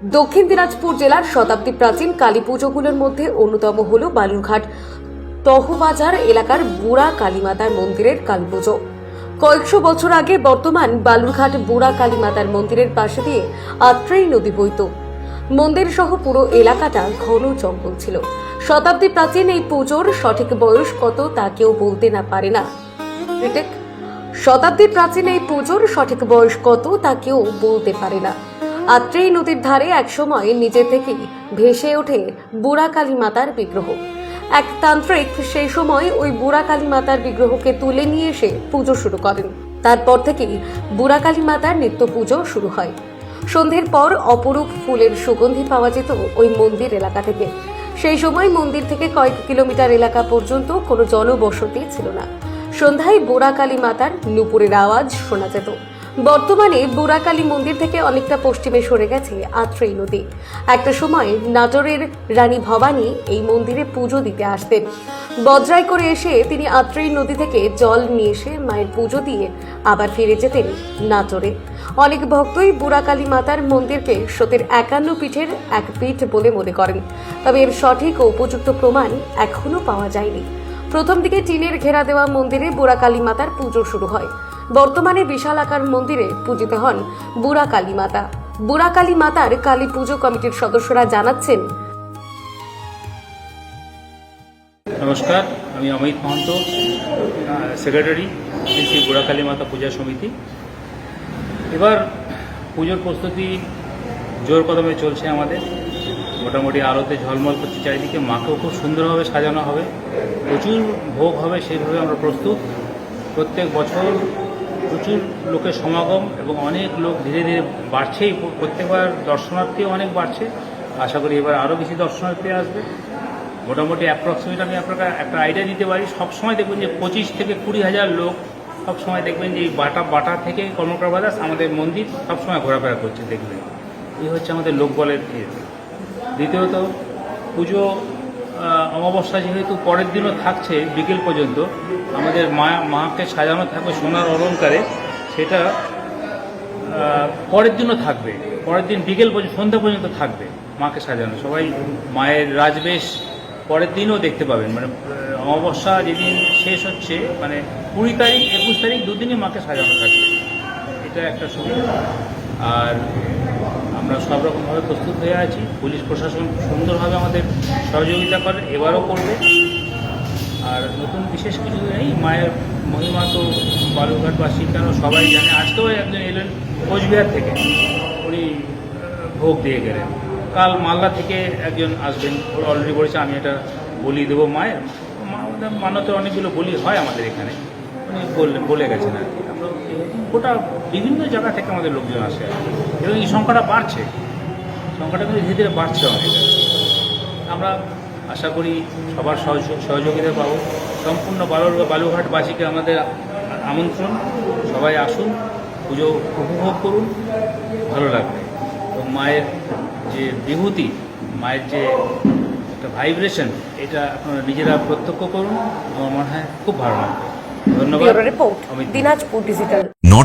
দক্ষিণ দিনাজপুর জেলার শতাব্দী প্রাচীন কালী পুজোগুলোর মধ্যে অন্যতম হল বালুরঘাট। তহবাজার এলাকার বুড়া কালীমাতার মন্দিরের কালী পুজো। কয়েকশো বছর আগে বর্তমান বালুরঘাট বুড়া কালীমাতার মন্দিরের পাশে দিয়ে আত্রেই নদী বইত। মন্দির সহ পুরো এলাকাটা ঘন জঙ্গল ছিল। শতাব্দী প্রাচীন এই পুজোর সঠিক বয়স কত তা কেউ বলতে না পারে না। শতাব্দী প্রাচীন এই পুজোর সঠিক বয়স কত তা কেউ বলতে পারে না। আত্রেই নদীর ধারে একসময় নিজে থেকেই ভেসে ওঠে বুড়া কালী মাতার বিগ্রহ। এক তান্ত্রিক সেই সময় ওই বুড়া কালী মাতার বিগ্রহকে তুলে নিয়ে এসে পুজো শুরু করেন। তারপর থেকেই বুড়া কালী মাতার নিত্য পুজো শুরু হয়। সন্ধ্যের পর অপরূপ ফুলের সুগন্ধি পাওয়া যেত ওই মন্দির এলাকা থেকে। সেই সময় মন্দির থেকে কয়েক কিলোমিটার এলাকা পর্যন্ত কোনো জনবসতি ছিল না। সন্ধ্যায় বুড়াকালী মাতার নুপুরের আওয়াজ শোনা যেত। বর্তমানে বুড়াকালী মন্দির থেকে অনেকটা পশ্চিমে সরে গেছে আত্রেই নদী। একটা সময় নাটোরের রানী ভবানী এই মন্দিরে পুজো দিতে আসতেন। বজ্রাই করে এসে তিনি আত্রেই নদী থেকে জল নিয়ে এসে মায়ের পুজো দিয়ে আবার ফিরে যেতেন নাটোরে। অনেক ভক্তই বুড়াকালী মাতার মন্দিরকে সতের একান্ন পীঠের এক পীঠ বলে মনে করেন। তবে এর সঠিক ও উপযুক্ত প্রমাণ এখনও পাওয়া যায়নি। প্রথম দিকে টিনের ঘেরা দেওয়া মন্দিরে বুড়া কালী মাতার পুজো শুরু হয়। বর্তমানে বিশাল আকার মন্দিরে পূজিত হন বুড়া কালী মাতা। বুড়া কালী মাতার কালী পুজো কমিটির সদস্যরা জানাচ্ছেন, নমস্কার, আমি অমিত মহন্ত, সেক্রেটারি, শ্রী গোড়াকালী মাতা পূজা সমিতি। এবার পুজোর প্রস্তুতি জোর কদমে চলছে আমাদের। মোটামুটি আলোতে ঝলমল করছে চারিদিকে, মাকেও খুব সুন্দরভাবে সাজানো হবে। প্রচুর ভোগ হবে, সেইভাবে আমরা প্রস্তুত। প্রত্যেক বছর প্রচুর লোকের সমাগম এবং অনেক লোক ধীরে ধীরে বাড়ছেই প্রত্যেকবার দর্শনার্থীও অনেক বাড়ছে। আশা করি এবার আরও বেশি দর্শনার্থী আসবে। মোটামুটি অ্যাপ্রক্সিমেট আমি আপনাকে একটা আইডিয়া দিতে পারি। সবসময় দেখবেন যে পঁচিশ থেকে কুড়ি হাজার লোক সবসময় দেখবেন যে এই বাটা বাটা থেকে কর্মকার বাজার আমাদের মন্দির সবসময় ঘোরাফেরা করছে দেখবেন এই হচ্ছে আমাদের লোকবলের। দ্বিতীয়ত পুজো অমাবস্যা যেহেতু পরের দিনও থাকছে, বিকেল পর্যন্ত, আমাদের মা মাকে সাজানো থাকবে সোনার অলঙ্কারে সেটা পরের দিনও থাকবে। পরের দিন বিকেল পর্যন্ত, সন্ধ্যা পর্যন্ত থাকবে মাকে সাজানো। সবাই মায়ের রাজবেশ পরের দিনও দেখতে পাবেন। মানে অমাবস্যা যেদিন শেষ হচ্ছে মানে কুড়ি তারিখ, একুশ তারিখ দুদিনই মাকে সাজানো থাকবে। এটা একটা সুবিধা। আর সব রকমভাবে প্রস্তুত হয়ে আছি। পুলিশ প্রশাসন সুন্দরভাবে আমাদের সহযোগিতা করে, এবারও করবে। আর নতুন বিশেষ কিছু নেই, মায়ের মহিমা তো বালুরঘাটবাসী কেন সবাই জানে, আজকেও একজন এলেন কোচবিহার থেকে। উনি ভোগ দিয়ে গেলেন। কাল মালদা থেকে একজন আসবেন, ওরা অলরেডি বলেছে, আমি এটা বলি দেবো মায়ের। মানতে অনেকগুলো বলি হয় আমাদের এখানে। উনি বললেন, বলে গেছেন আর কি। আমরা গোটা বিভিন্ন জায়গা থেকে আমাদের লোকজন আসে। আর। এবং এই সংখ্যাটা বাড়ছে। সংখ্যাটা কিন্তু ধীরে ধীরে বাড়ছে অনেক। আমরা আশা করি সবার সহযোগ- সহযোগিতা পাবো। সম্পূর্ণ বালুর বালুঘাটবাসীকে আমাদের আমন্ত্রণ। সবাই আসুন পুজো উপভোগ করুন। ভালো লাগবে। এবং মায়ের যে বিভূতি মায়ের যে একটা ভাইব্রেশন এটা আপনারা নিজেরা প্রত্যক্ষ করুন। আমার মনে হয় খুব ভালো লাগবে। ধন্যবাদ। দিনাজপুর ডিজিটাল।